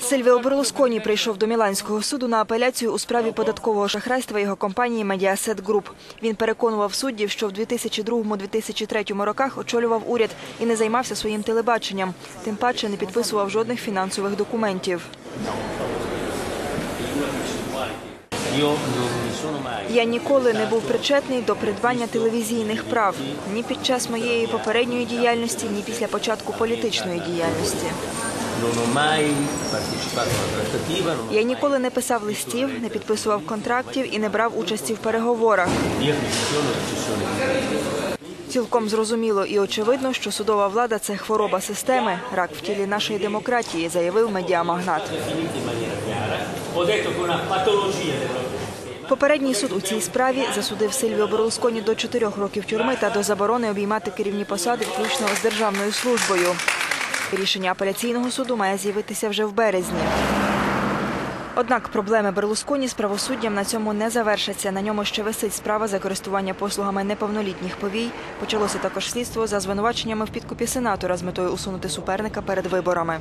Сильвіо Берлусконі прийшов до Міланського суду на апеляцію у справі податкового шахрайства його компанії Mediaset Group. Він переконував суддів, що в 2002-2003 роках очолював уряд і не займався своїм телебаченням. Тим паче не підписував жодних фінансових документів. Я ніколи не був причетний до придбання телевізійних прав ні під час моєї попередньої діяльності, ні після початку політичної діяльності. Я ніколи не писав листів, не підписував контрактів і не брав участі в переговорах. Цілком зрозуміло і очевидно, що судова влада це хвороба системи, рак в тілі нашої демократії, заявив медіамагнат. Попередній суд у цій справі засудив Сильвіо Берлусконі до чотирьох років тюрми та до заборони обіймати керівні посади, включно з державною службою. Рішення апеляційного суду має з'явитися вже в березні. Однак проблеми Берлусконі з правосуддям на цьому не завершаться. На ньому ще висить справа за користування послугами неповнолітніх повій. Почалося також слідство за звинуваченнями в підкупі сенатора з метою усунути суперника перед виборами.